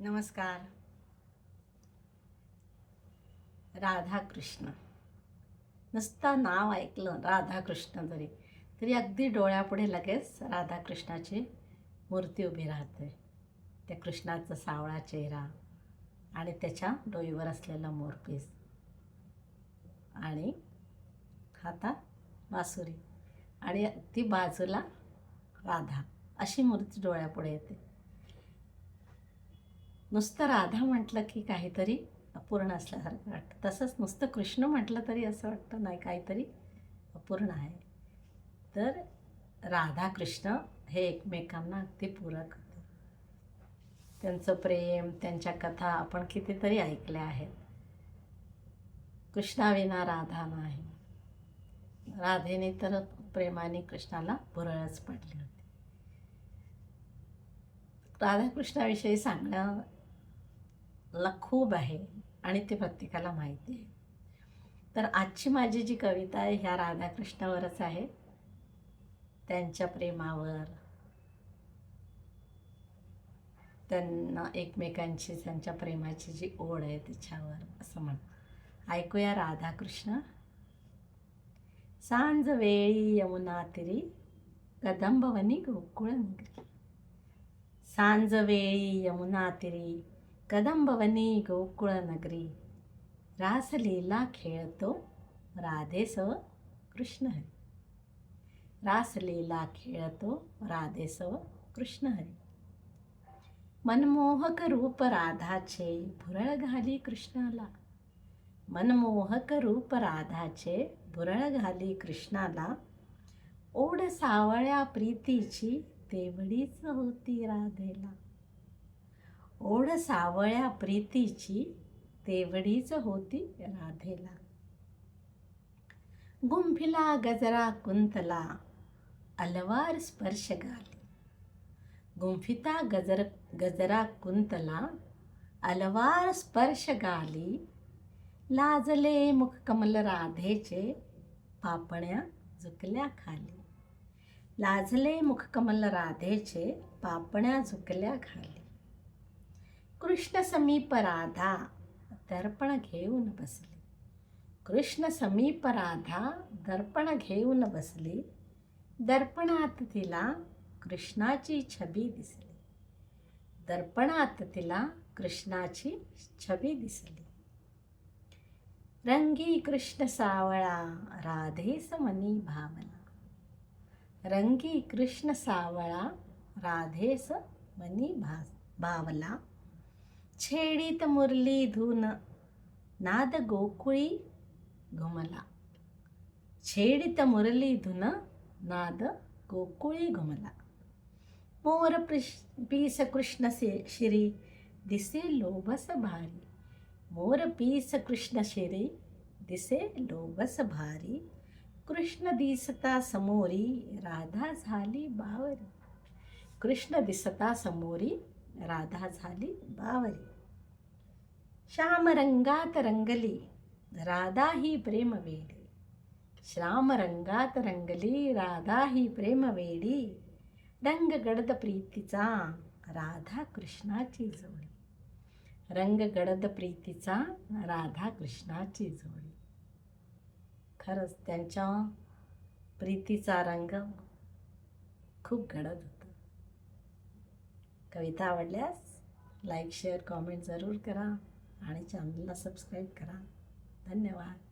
नमस्कार. राधाकृष्ण. नुसता नाव ऐकलं राधाकृष्ण जरी तरी अगदी डोळ्यापुढे लगेच राधाकृष्णाची मूर्ती उभी राहते. त्या कृष्णाचा सावळा चेहरा आणि त्याच्या डोईवर असलेला मोरपीस. आणि हातात बासुरी आणि ती बाजूला राधा. अशी मूर्ती डोळ्यापुढे येते. नुसतं राधा म्हटलं की काहीतरी अपूर्ण असल्यासारखं वाटतं. तसंच नुसतं कृष्ण म्हटलं तरी असं वाटतं नाही काहीतरी अपूर्ण आहे. तर राधा कृष्ण हे एकमेकांना अगदी पूरक होते त्यांचं प्रेम त्यांच्या कथा आपण कितीतरी ऐकल्या आहेत. कृष्णाविना राधा नाही. राधेने तर प्रेमाने कृष्णाला भुरळच पडली होती. राधाकृष्णाविषयी सांगणं ला खूप आहे आणि ते प्रत्येकाला माहिती आहे. तर आजची माझी जी कविता आहे ह्या राधाकृष्णावरच आहे. त्यांच्या प्रेमावर त्यांना एकमेकांची त्यांच्या प्रेमाची जी ओढ आहे तिच्यावर असं म्हण ऐकूया राधाकृष्ण. सांज वेळी यमुना तिरी कदंबवनी गोकुळ नगरी सांज वेळी यमुना तिरी कदंबवनी गोकुळ नगरी रासलीला खेळतो राधेसव कृष्ण हरी रासलीला खेळतो राधेसव कृष्णहरी मनमोहक रूप राधाचे भुरळ घाली कृष्णाला मनमोहक रूप राधाचे भुरळ घाली कृष्णाला ओढ सावळ्या प्रीतीची तेवढीच होती राधेला ओढ सावळ्या प्रीतीची तेवढीच होती राधेला. गुंफिला गजरा कुंतला अलवार स्पर्श गाली. गुंफिता गजर गजरा कुंतला अलवार स्पर्श गाली. लाजले मुख कमल राधेचे पापण्या झुकल्या खाली. लाजले मुख कमल राधेचे पापण्या झुकल्या खाली. कृष्ण समीप राधा दर्पण घेऊन बसली कृष्ण समीप राधा दर्पण घेऊन बसली दर्पणात तिला कृष्णाची छबी दिसली दर्पणात तिला कृष्णाची छबी दिसली रंगी कृष्ण सावळा राधेस मनी भावला रंगी कृष्ण सावळा राधेस मनी भा भावला छेडीत मुरली धून. नाद गोकुळी घुमला. छेडित मुरली धुन नाद गोकुळी घुमला. मोर प्रिश पीस कृष्ण से शिरी दिसे लोभस भारी. मोर पीस कृष्ण शिरी दिसे लोभस भारी. कृष्ण दिसता समोरी राधा झाली बावरी. कृष्ण दिसता समोरी राधा झाली बावरी. श्याम रंगात रंगली राधा ही प्रेम वेडी श्याम रंगात रंगली राधा ही प्रेम वेडी रंग गडद प्रीतीचा राधा कृष्णाची जोडी. रंग गडद प्रीतीचा राधा कृष्णाची जोडी. खरंच त्यांच्या प्रीतीचा रंग खूप गडद होता. कविता आवडल्यास लाईक शेअर कॉमेंट जरूर करा आणि चॅनलला सबस्क्राईब करा. धन्यवाद.